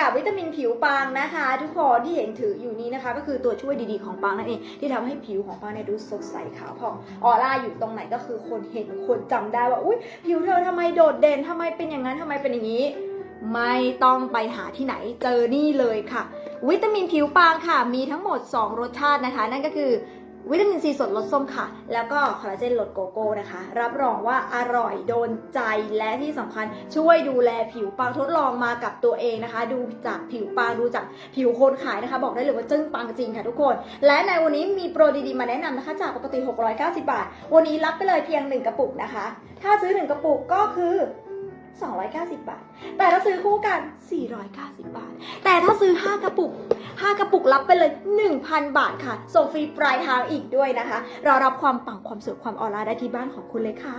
กับวิตามินผิวปังนะคะ ทุกคนที่เห็นถืออยู่นี้นะคะ ก็คือตัวช่วยดีๆของปังนั่นเองที่ทำให้ผิวของปังเนี่ยดูสดใสขาวผ่องออร่าอยู่ตรงไหนก็คือคนเห็นคนจำได้ว่าอุ้ยผิวเธอทำไมโดดเด่นทำไมเป็นอย่างนั้นทำไมเป็นอย่างนี้ ไม่ต้องไปหาที่ไหนเจอนี่เลยค่ะ วิตามินผิวปางค่ะ มีทั้งหมด 2 รสชาตินะคะ นั่นก็คือ วิตามินซีสดรสส้มค่ะ แล้วก็คอลลาเจนรสโกโก้นะคะ รับรองว่าอร่อยโดนใจและที่สำคัญช่วยดูแลผิวปางทดลองมากับตัวเองนะคะ ดูจากผิวปางดูจากผิวคนขายนะคะ บอกได้เลยว่าจึ้งปังจริงค่ะทุกคน และในวันนี้มีโปรดีๆมาแนะนำนะคะ จากปกติ 690 บาท วันนี้รับไปเลยเพียง 1 กระปุกนะคะ ถ้าซื้อ 1 กระปุกก็คือ290 บาท แต่ถ้าซื้อคู่กัน 490 บาท แต่ถ้าซื้อ 5 กระปุก ระปุกรับไปเลย 1,000 บาทค่ะ ส่งฟรีปลายทางอีกด้วยนะคะ เรารับความปังความสวยความออร่าได้ที่บ้านของคุณเลยค่ะ